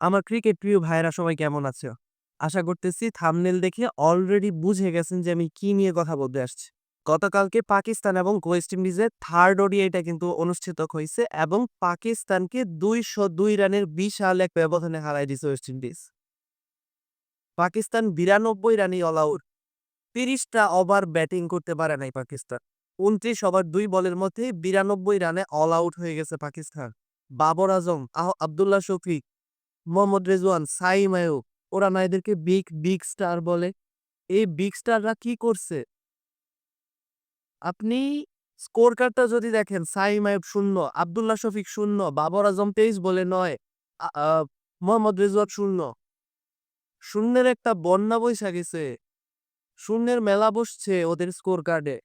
আমার ক্রিকেট প্রিয় ভাইয়েরা সবাই কেমন আছে? আশা করতেছি থাম্বনেল দেখে অলরেডি বুঝে গেছেন যে আমি কি নিয়ে কথা বলতে আসছি। গতকালকে পাকিস্তান এবং ওয়েস্ট ইন্ডিজের থার্ড ওডিআইটা কিন্তু অনুষ্ঠিত হইছে এবং পাকিস্তানকে ২০২ রানের বিশাল এক ব্যবধানে হারাই দিছে ওয়েস্ট ইন্ডিজ। পাকিস্তান বিরানব্বই রানই অল আউট। ৩০ টা ওভার ব্যাটিং করতে পারে নাই পাকিস্তান। ২৯ ওভার দুই বলের মধ্যে ৯২ রানে অল আউট হয়ে গেছে পাকিস্তান। বাবর আজম, আহ আবদুল্লাহ শফিক, মোহাম্মদ রেজওয়ান, সাইম আয়ুব ওরা না এদেরকে বিগ বিগ স্টার বলে। এই বিগ স্টাররা কি করছে? আপনি স্কোর কার্ডটা যদি দেখেন সাইম আয়ুব শূন্য আবদুল্লাহ শফিক শূন্য বাবর আজম ২৩ বলে ৯, আ আ মোহাম্মদ রেজওয়ান ০। শূন্যের একটা বন্যা বইসা গেছে। শূন্যের মেলা বসছে ওদের স্কোর কার্ডে।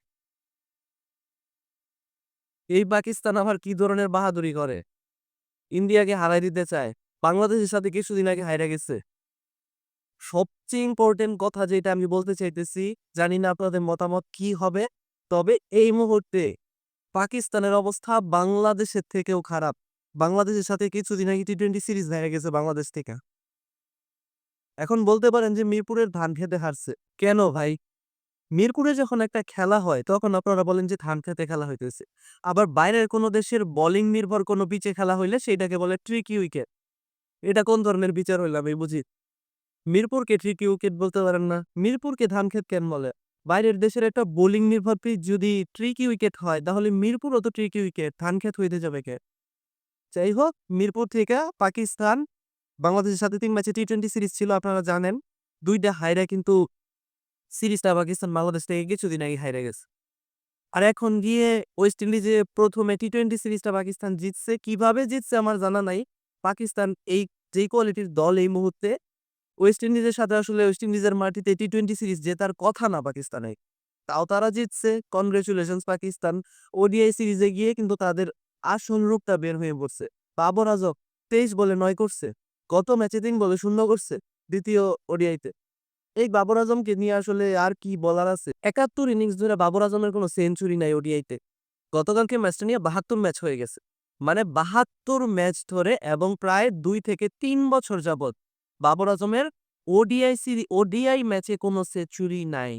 এই পাকিস্তান আবার কি ধরনের বাহাদুরি করে? ইন্ডিয়াকে হারাই দিতে চায়। বাংলাদেশের সাথে কিছুদিন আগে হাইরা গেছে। সবচেয়ে ইম্পোর্টেন্ট কথা যেটা আমি বলতে চাইতেছি, জানি না আপনাদের মতামত কি হবে। তবে এই মুহূর্তে পাকিস্তানের অবস্থা বাংলাদেশের থেকেও খারাপ। বাংলাদেশের সাথে কিছুদিন আগে টি-টোয়েন্টি সিরিজ হেরে গেছে বাংলাদেশ থেকে। এখন বলতে পারেন যে মিরপুরের ধান খেতে হারছে। কেন ভাই? মিরপুরে যখন একটা খেলা হয় তখন আপনারা বলেন যে ধান খেতে খেলা হইতেছে। আবার বাইরের কোনো দেশের বোলিং নির্ভর কোনো পিচে খেলা হইলে সেইটাকে বলে ট্রিকি উইকেট। এটা কোন ধরনের বিচার হইল আমি বুঝি। মিরপুরকে ট্রিকি উইকেট বলতে পারেন না। মিরপুরকে ধান ক্ষেত কেন বলে? বাইরের দেশের একটা বোলিং নির্ভর পিচ যদি ট্রিকি উইকেট হয়, তাহলে মিরপুরও তো ট্রিকি উইকেট। ধান ক্ষেত হইতে যাবে কে? যাই হোক, মিরপুর থেকে পাকিস্তান, বাংলাদেশের সাথে তিন ম্যাচে টি-টোয়েন্টি সিরিজ ছিল, আপনারা জানেন। ২ টা হাইরা কিন্তু সিরিজটা পাকিস্তান বাংলাদেশ থেকে কিছুদিন আগে হাইরা গেছে। আর এখন গিয়ে ওয়েস্ট ইন্ডিজে ১ম এ টি-টোয়েন্টি সিরিজটা পাকিস্তান জিতছে। কীভাবে জিতছে আমার জানা নাই। পাকিস্তান এই যেই কোয়ালিটির দল এই মুহূর্তে ওয়েস্ট ইন্ডিজের সাথে আসলে ওয়েস্ট ইন্ডিজের মাটিতে টি-টোয়েন্টি সিরিজ জেতার কথা না পাকিস্তানে তাও তারা জিতছে। কনগ্রাচুলেশনস পাকিস্তান। ওডিআই সিরিজে গিয়ে কিন্তু তাদের আসল রূপটা বের হয়ে পড়ছে। বাবর আজম ২৩ বলে নয় করছে। গত ম্যাচে তিন বলে শূন্য করছে। দ্বিতীয় ওডিআইতে। এই বাবর আজমকে নিয়ে আসলে আর কি বলার আছে? ৭১ ইনিংস ধরে বাবর আজমের কোনো সেঞ্চুরি নাই ওডিআইতে। গতকালকে ম্যাচটা নিয়ে ৭২ ম্যাচ হয়ে গেছে। মানে ৭২ ম্যাচ ধরে এবং প্রায় দুই থেকে তিন বছর যাবৎ বাবর আজমের ওডিআই সিরি ওডিআই ম্যাচে কোনো সেঞ্চুরি নাই।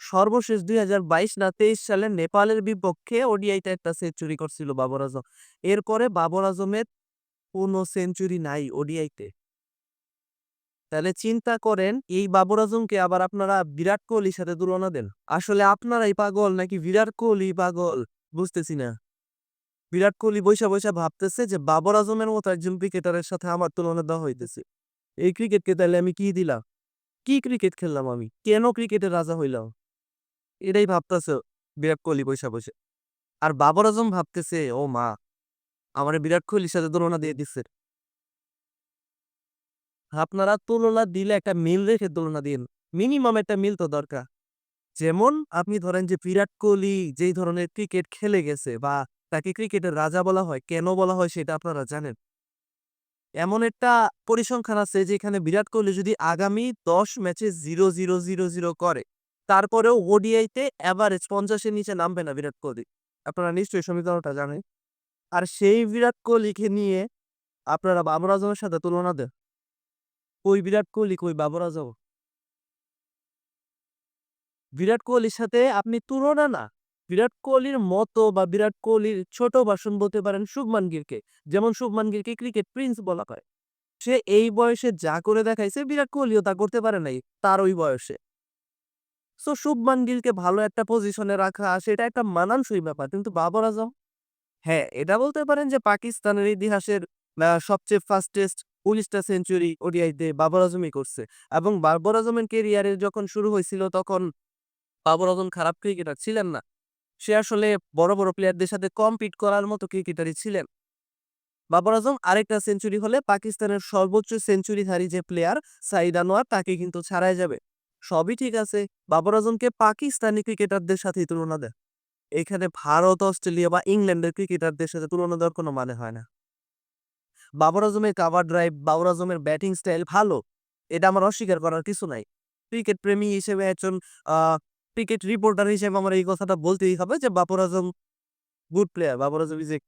সর্বশেষ ২০২২ না ২৩ সালে নেপালের বিপক্ষে ওডিআইতে একটা সেঞ্চুরি করছিল বাবর আজম। এরপরে বাবর আজমের কোনো সেঞ্চুরি নাই ওডিআইতে। তাহলে চিন্তা করেন, এই বাবর আজমকে আবার আপনারা বিরাট কোহলির সাথে তুলনা দেন। আসলে আপনারাই পাগল নাকি বিরাট কোহলি পাগল? বুঝতেছি না। বিরাট কোহলি বইসা, বইসা ভাবতেছে যে বাবর আজমের মতো একজন ক্রিকেটারের সাথে আমার তুলনা দেওয়া হইতেছে। এই ক্রিকেটকে তাইলে আমি কি দিলাম? কি ক্রিকেট খেললাম আমি? কেন ক্রিকেটের রাজা হইলাম? এটাই ভাবতেছে বিরাট কোহলি বইসা, বইসা। আর বাবর আজম ভাবতেছে ও মা! আমার বিরাট কোহলির সাথে তুলনা দিয়ে দিচ্ছে। আপনারা তুলনা দিলে একটা মিল রেখে তুলনা দিন। মিনিমাম একটা মিল তো দরকার। যেমন আপনি ধরেন যে বিরাট কোহলি যেই ধরনের ক্রিকেট খেলে গেছে বা তাকে ক্রিকেটের রাজা বলা হয়, কেন বলা হয় সেটা আপনারা জানেন। এমন একটা পরিসংখ্যান আছে যেখানে বিরাট কোহলি যদি আগামী ১০ ম্যাচে ০-০-০-০ করে, তারপরেও ওডিআইতে ৫০ এর নিচে নামবে না বিরাট কোহলি। আপনারা নিশ্চয়ই সমীকরণটা জানেন। আর সেই বিরাট কোহলিকে নিয়ে আপনারা বাবর আজমের সাথে তুলনা দেন। কই বিরাট কোহলি, কই বাবর আজম? বিরাট কোহলির সাথে আপনি তুলনা না। বিরাট কোহলির মতো বা বিরাট কোহলির ছোট ভার্সন বলতে পারেন শুভমান গিরকে যেমন শুভমান গিরকে ক্রিকেট প্রিন্স বলা হয়। সে এই বয়সে যা করে দেখাইছে বিরাট কোহলিও তা করতে পারে নাই তার ওই বয়সে। সো শুভমান গিলকে ভালো একটা পজিশনে রাখা সেটা একটা মানানসই ব্যাপার। কিন্তু বাবর আজম? হ্যাঁ, এটা বলতে পারেন যে পাকিস্তানের ইতিহাসের সবচেয়ে ফাস্টেস্ট ১৯ টা সেঞ্চুরি ওডিআইতে বাবর আজমই করছে। এবং বাবর আজমের ক্যারিয়ারের যখন শুরু হয়েছিল তখন বাবর আজম খারাপ ক্রিকেটার ছিলেন না। সে আসলে বড়, বড় প্লেয়ারদের সাথে কম্পিট করার মতো ক্রিকেটারই ছিলেন। বাবর আজম আরেকটা সেঞ্চুরি হলে পাকিস্তানের সর্বোচ্চ সেঞ্চুরিধারী যে প্লেয়ার সাঈদ আনোয়ার তাকে কিন্তু ছাড়াই যাবে। সবই ঠিক আছে। বাবর আজমকে পাকিস্তানি ক্রিকেটারদের সাথেই তুলনা দেয় এখানে ভারত, অস্ট্রেলিয়া বা ইংল্যান্ডের ক্রিকেটারদের সাথে তুলনা দেওয়ার কোনো মানে হয় না। বাবর আজমের কাভার ড্রাইভ, বাবর আজমের ব্যাটিং স্টাইল ভালো। এটা আমার অস্বীকার করার কিছু নাই। ক্রিকেট প্রেমী হিসেবে একজন ক্রিকেট রিপোর্টার হিসেবে আমার এই কথাটা বলতেই হবে যে Babar Azam good player. Babar Azam is a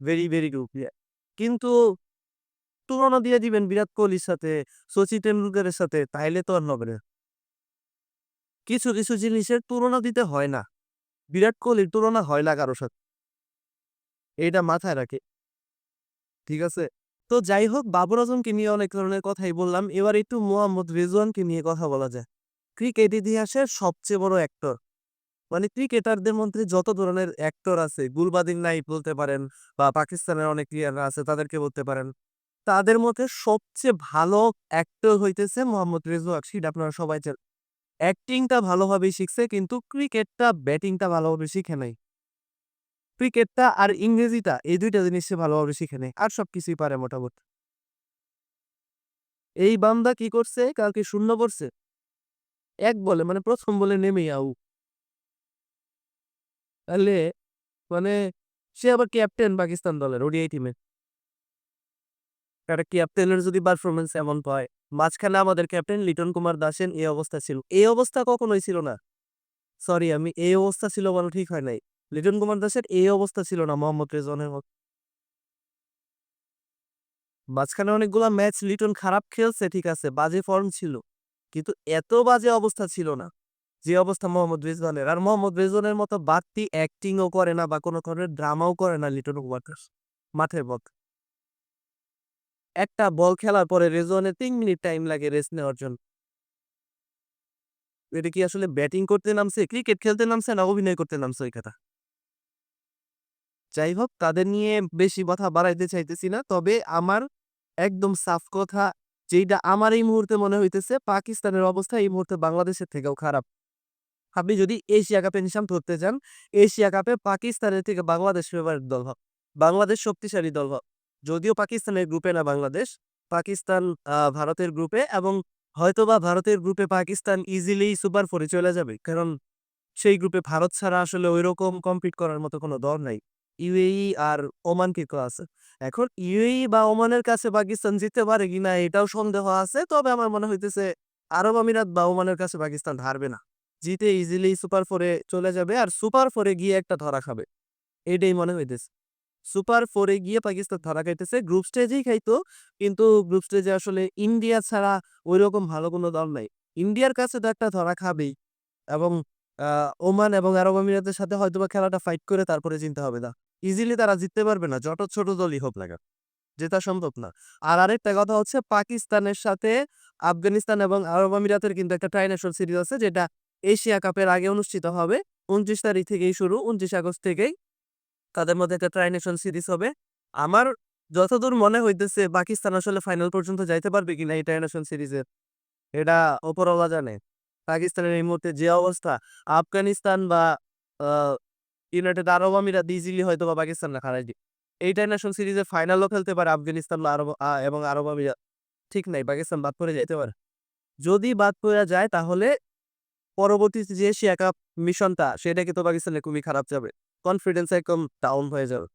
very, very good player. কিন্তু তুলনা দিয়ে দিবেন বিরাট কোহলির সাথে সচিন টেন্ডুলকারের সাথে তাইলে তো আর হবে না। কিছু কিছু জিনিসের তুলনা দিতে হয় না। বিরাট কোহলির তুলনা হয় না কারোর সাথে। এটা মাথায় রাখে। ঠিক আছে? তো যাই হোক বাবর আজমকে নিয়ে অনেক ধরনের কথাই বললাম। এবার একটু মোহাম্মদ রেজওয়ানকে নিয়ে কথা বলা যায় ক্রিকেট ইতিহাসের সবচেয়ে বড় অ্যাক্টর মানে ক্রিকেটারদের মধ্যে যত ধরনের অ্যাক্টর আছে, গুলবাদিন নাইব বলতে পারেন বা পাকিস্তানের অনেক প্লেয়াররা আছে, তাদেরকে বলতে পারেন। তাদের মধ্যে সবচেয়ে ভালো অ্যাক্টর হইতেছে মোহাম্মদ রেজওয়াক সেটা আপনারা সবাই জানেন অ্যাক্টিংটা ভালোভাবেই শিখছে, কিন্তু ক্রিকেটটা ব্যাটিংটা ভালোভাবে শিখে নাই। ক্রিকেটটা আর ইংরেজিটা, এই দুইটা জিনিস সে ভালোভাবে শিখে নেয় আর সব কিছুই পারে মোটামুটি। এই বান্দা কি করছে, কালকে শূন্য করছে এক বলে মানে প্রথম বলে নেমেই আউ। তাহলে মানে সে আবার ক্যাপ্টেন পাকিস্তান দলের, ওডিআই টিমে একটা ক্যাপ্টেনের যদি পারফরমেন্স এমন পায় মাঝখানে আমাদের ক্যাপ্টেন লিটন কুমার দাসের এই অবস্থা ছিল। এই অবস্থা কখনোই ছিল না। সরি আমি এই অবস্থা ছিল বলা ঠিক হয় নাই। লিটন কুমার দাসের এই অবস্থা ছিল না, মোহাম্মদ রেজনের মতো। মাঝখানে অনেকগুলা ম্যাচ লিটন খারাপ খেলছে, ঠিক আছে, বাজে ফর্ম ছিল। কিন্তু এত বাজে অবস্থা ছিল না। যে অবস্থা মোহাম্মদ রেজওয়ানের। আর মোহাম্মদ রেজওয়ানের মতো বাড়তি অ্যাক্টিংও করে না বা কোনো ধরনের ড্রামাও করে না লিটন দাস মাঠের মধ্যে একটা বল খেলার পরে রেজওয়ানের তিন মিনিট টাইম লাগে রেস্ট নেওয়ার জন্য। এটা কি আসলে ব্যাটিং করতে নামছে ক্রিকেট খেলতে নামছে না অভিনয় করতে নামছে ওই কথা যাই হোক, তাদের নিয়ে বেশি কথা বাড়াইতে চাইতেছি না, তবে আমার একদম সাফ কথা যেটা আমার এই মুহূর্তে মনে হইতেছে, পাকিস্তানের অবস্থা এই মুহূর্তে বাংলাদেশের থেকেও খারাপ। আপনি যদি এশিয়া কাপে নিশাম ধরতে যান, এশিয়া কাপে পাকিস্তানের থেকে বাংলাদেশ ফেভারিট দল হোক বাংলাদেশ শক্তিশালী দল হোক যদিও পাকিস্তানের গ্রুপে না বাংলাদেশ, পাকিস্তান ভারতের গ্রুপে এবং হয়তোবা ভারতের গ্রুপে পাকিস্তান ইজিলি সুপার ফোরে চলে যাবে। কারণ সেই গ্রুপে ভারত ছাড়া আসলে ওইরকম কম্পিট করার মতো কোনো দল নাই। ইউএই আর ওমান কি আছে। এখন ইউএই বা ওমানের কাছে পাকিস্তান জিততে পারে কিনা এটাও সন্দেহ আছে। তবে আমার মনে হইতেছে আরব আমিরাত বা ওমানের কাছে পাকিস্তান হারবে না। জিতে ইজিলি সুপার ফোরে চলে যাবে আর সুপার ফোরে গিয়ে একটা ধরা খাবে। এটাই মনে হইতেছে। সুপার ফোরে গিয়ে পাকিস্তান ধরা খাইতেছে। গ্রুপ স্টেজেই খাইতো, কিন্তু গ্রুপ স্টেজে আসলে ইন্ডিয়া ছাড়া ওইরকম ভালো কোনো দল নাই। ইন্ডিয়ার কাছে তো একটা ধরা খাবেই। এবং ওমান এবং আরব আমিরাতের সাথে হয়তোবা খেলাটা ফাইট করে তারপরে চিনতে হবে না। ইজিলি তারা জিততে পারবে না, যত ছোট দলই হোক না কেন। জেতা সম্ভব না। আর আরেকটা কথা হচ্ছে পাকিস্তানের সাথে আফগানিস্তান এবং আরব আমিরাতের কিন্তু একটা ট্রাইনেশন সিরিজ আছে, যেটা এশিয়া কাপের আগে অনুষ্ঠিত হবে। উনত্রিশ তারিখ থেকেই শুরু, উনত্রিশ আগস্ট থেকেই তাদের মধ্যে একটা ট্রাইনেশন সিরিজ হবে। আমার যতদূর মনে হইতেছে পাকিস্তান আসলে ফাইনাল পর্যন্ত যাইতে পারবে কিনা এই ট্রাইনেশন সিরিজের এটা ওপরওয়ালা জানে। পাকিস্তানের এই মুহূর্তে যে অবস্থা, আফগানিস্তান বা ইউনাইটেড আরব আমিরাত ইজিলি হয়তো বা পাকিস্তান না হারাই দিবে এই ট্রাইনেশন সিরিজের ফাইনালও খেলতে পারে আফগানিস্তান আরব এবং আরব আমিরাত। ঠিক নাই পাকিস্তান বাদ পড়ে যাইতে পারে। যদি বাদ পড়ে যায়, তাহলে পরবর্তীতে যে এশিয়া কাপ মিশনটা সেটা কিন্তু পাকিস্তানের খুবই খারাপ যাবে। কনফিডেন্স একদম ডাউন হয়ে যাবে।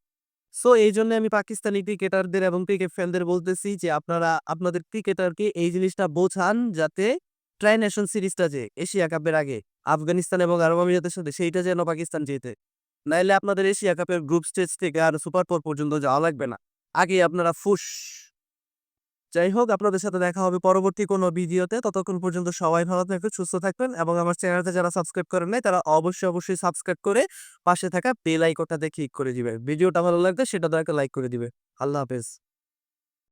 সো এই জন্য আমি পাকিস্তানি ক্রিকেটারদের এবং ক্রিকেট ফ্যানদের বলতেছি যে, আপনারা, আপনাদের ক্রিকেটারকে এই জিনিসটা বোঝান যাতে ট্রাই নেশন সিরিজটা যে এশিয়া কাপের আগে আফগানিস্তান এবং আরব আমিরাতের সাথে, সেইটা যেন পাকিস্তান জেতে। নাইলে আপনাদের এশিয়া কাপের গ্রুপ স্টেজ থেকে আর সুপার ফোর পর্যন্ত যাওয়া লাগবে না। আগে আপনারা ফুস। যাই হোক, আপনাদের সাথে দেখা হবে পরবর্তী কোনো ভিডিওতে। ততক্ষণ পর্যন্ত সবাই ভালো থাকবেন, সুস্থ থাকবেন এবং আমার চ্যানেলতে যারা সাবস্ক্রাইব করেন নাই, তারা অবশ্যই অবশ্যই সাবস্ক্রাইব করে পাশে থাকা বেল আইকনটাতে ক্লিক করে দিবে ভিডিওটা ভালো লাগবে সেটা দয়া লাইক করে দিবে আল্লাহ হাফেজ।